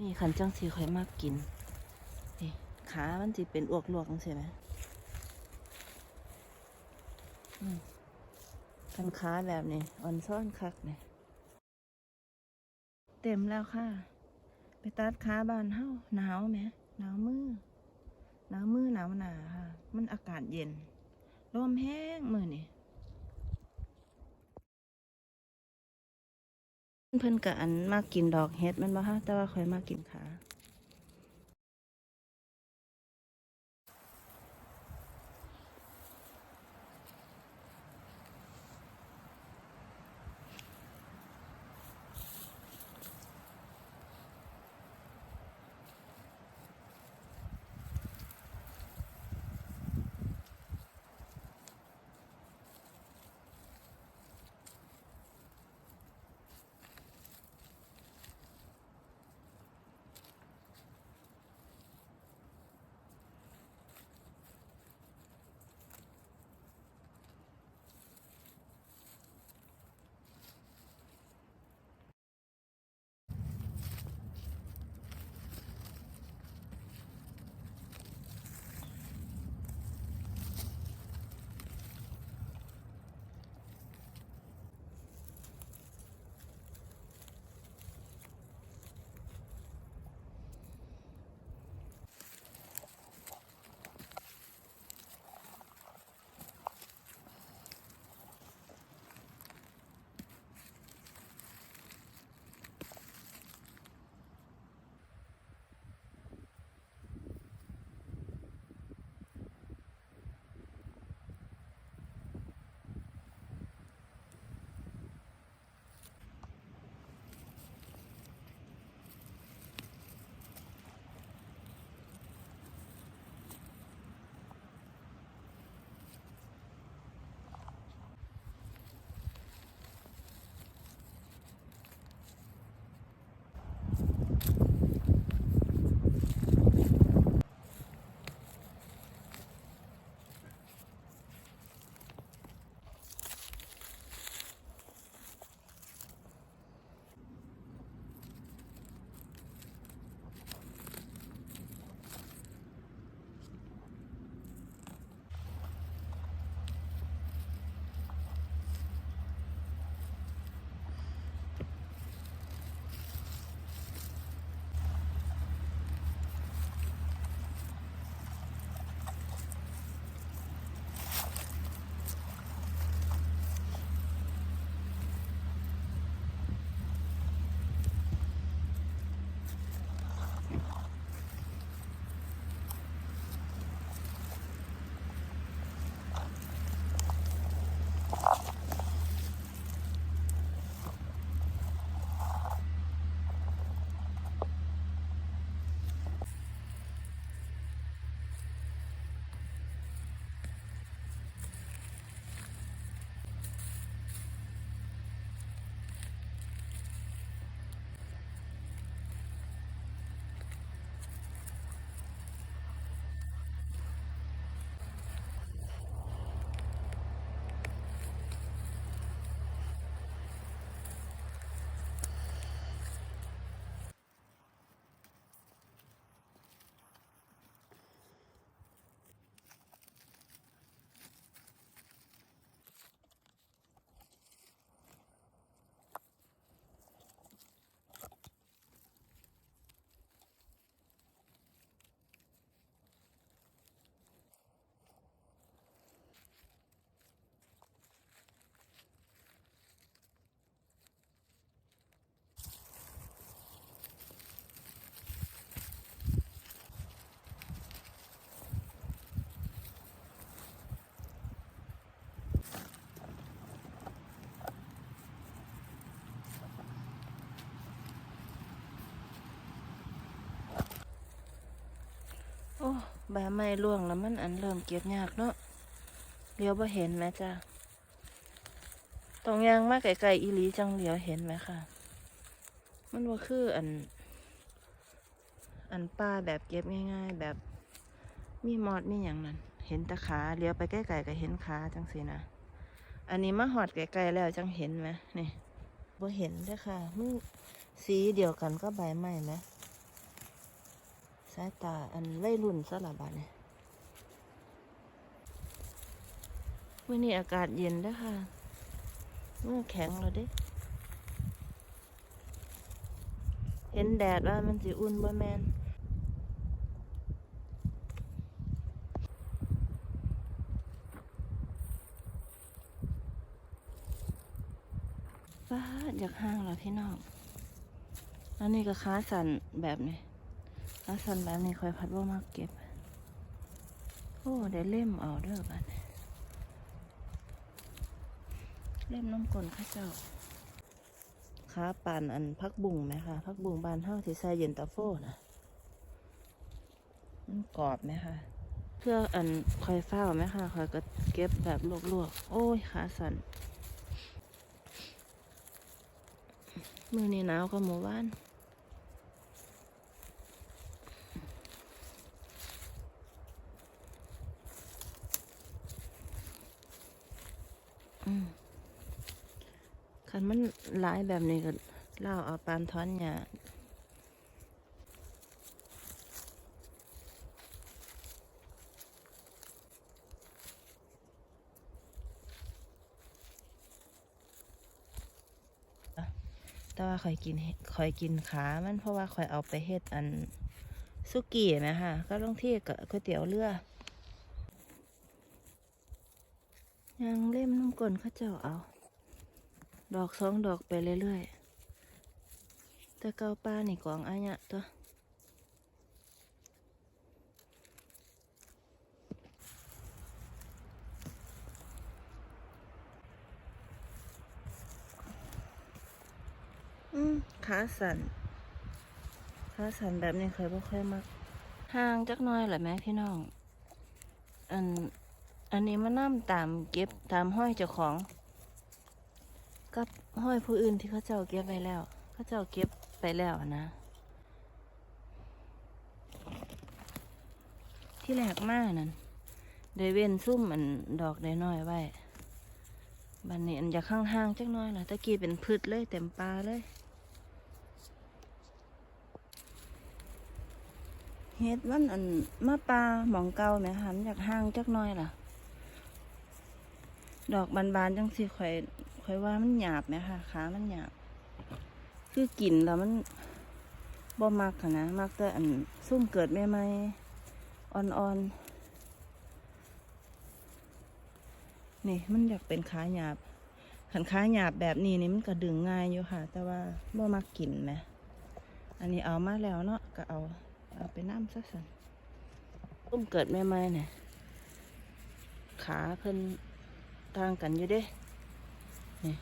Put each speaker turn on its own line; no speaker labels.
นี่ขันจังสีข่อยมากกินนี่ขามันสิเป็นอวกลวกจังซี่ไหมอืมคันขาแบบนี้อ่อนซ่อนคักเนี่ยเต็มแล้วค่ะ ไปตัดขาบานเฮาหนาวไหมหนาวมือหนาวมือหนาวหนาค่ะ มันอากาศเย็นลมแห้งมือนี่ เพื่อนกับอันมากกินดอกเฮ็ดมันบ่คะแต่ว่าข่อยมากกินขา ใบไม้ร่วงแล้วมันอันเริ่มเก็บยากเนาะเลี้ยวบ่เห็นไหมจ้ะตรงยางมาไกลๆอีหลีจังเลี้ยวเห็นไหมค่ะ มันว่าคืออัน อันป้าแบบเก็บง่าย ๆ แบบมีมอดมีอย่างนั้น เห็นตะขาเลี้ยวไปใกล้ๆก็เห็นขาจังสินะอันนี้มาหอดไกลๆแล้วจังเห็นไหมนี่บ่เห็นเด้อค่ะมันสีเดียวกันก็ใบไม้ไหม สายตาอันไล่รุ่นสลับาดเนี่ยวันนี้อากาศเย็นเด้อค่ะมือแข็งแล้วเด้ เห็นแดดว่ามันสิอุ่นบ่แมนฟ้าอยากห้างแล้วพี่น้องอันนี้ก็ค้าสั่นแบบนี้ ค้าสันแบบนี้คอยพัดว่ามาเก็บ โอ้ได้เล่มเอาเด้อบัดนี้เล่มน้ำกลนข้าเจ้าค้าปานอันพักบุ่งไหมคะพักบุ่งบานเท่าที่ใส่เย็นตาโฟนะมันกรอบไหมคะเพื่ออันคอยเฝ้าไหมคะคอยก็เก็บแบบลวกๆ โอ้ยขาสั่นมือนี้หนาวก็หมู่บ้าน คันมันหลายแบบนี้ก็เล่าเอาปานท้อนหยาแต่ว่าคอยกินคอยกินขามันเพราะว่าคอยเอาไปเฮ็ดอันสุกี้ไหมคะก็ลงเที่กับก๋วยเตี๋ยวเรือยังเล่มน้ำกลนเขาเจ้าเอา ดอกสองดอกไปเรื่อยๆแต่เกาป้านี่กองอันเนี้ยตัวอืมขาสั่นขาสั่นแบบนี้เคยบ่ค่อยมักห่างจักหน้อยแหละแม่พี่น้อง อัน อันนี้มานั่ตามเก็บตามห้อยเจ้าของกับ ห้อยผู้อื่นที่เขาเจ้าเก็บไปแล้ว เขาเจ้าเก็บไปแล้วนะ ที่แรกมากนั่นได้เว้นซุ่มอันดอกได้น้อยไว้บันนี้อันอยากห่างๆจักน้อยล่ะตะกี้เป็นพืชเลยเต็มปลาเลยเฮ็ดมันอันมาปลาหมองเก่าไหมคะมันอยากห่างจักน้อยล่ะ ดอกบานๆจังสิข่อยข่อยว่ามันหยาบไหมคะขามันหยาบ คือกลิ่นแล้วมันบ่มักค่ะนะมักแต่อันซุ่มเกิดใหม่อ่อนๆนี่มันอยากเป็นขาหยาบขันขาหยาบแบบนี้นี่มันก็ดึงง่ายอยู่ค่ะ แต่ว่าบ่มักกลิ่นไหมอันนี้เอามาแล้วเนาะก็เอาเอาไปน้ำซะสันซุ่มเกิดใหม่เนี่ยขาเพิ่น ต่างกันอยู่เด้นี่